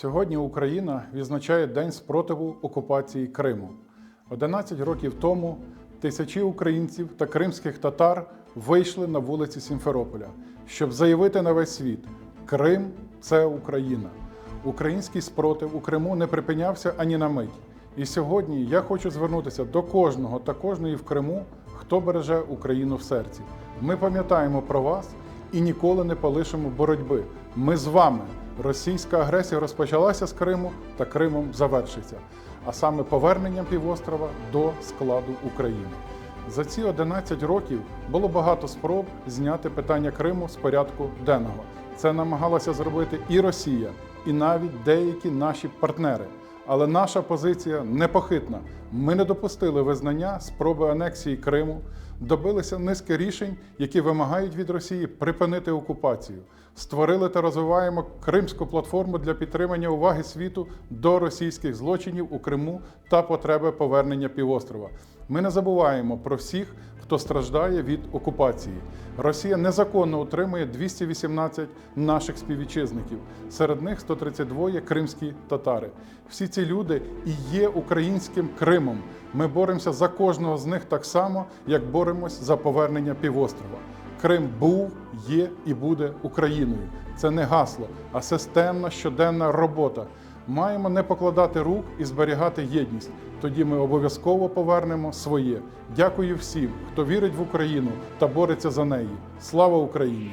Сьогодні Україна відзначає День спротиву окупації Криму. 11 років тому тисячі українців та кримських татар вийшли на вулиці Сімферополя, щоб заявити на весь світ: Крим це Україна. Український спротив у Криму не припинявся ані на мить. І сьогодні я хочу звернутися до кожного та кожної в Криму, хто береже Україну в серці. Ми пам'ятаємо про вас і ніколи не полишимо боротьби. Ми з вами. Російська агресія розпочалася з Криму та Кримом завершиться, а саме поверненням півострова до складу України. За ці 11 років було багато спроб зняти питання Криму з порядку денного. Це намагалася зробити і Росія, і навіть деякі наші партнери. Але наша позиція непохитна. Ми не допустили визнання спроби анексії Криму, добилися низки рішень, які вимагають від Росії припинити окупацію. Створили та розвиваємо Кримську платформу для підтримання уваги світу до російських злочинів у Криму та потреби повернення півострова. Ми не забуваємо про всіх, хто страждає від окупації. Росія незаконно утримує 218 наших співвітчизників. Серед них 132 кримські татари. Всі ці люди і є українським Кримом. Ми боремося за кожного з них так само, як боремось за повернення півострова. Крим був, є і буде Україною. Це не гасло, а системна щоденна робота. Маємо не покладати рук і зберігати єдність. Тоді ми обов'язково повернемо своє. Дякую всім, хто вірить в Україну та бореться за неї. Слава Україні!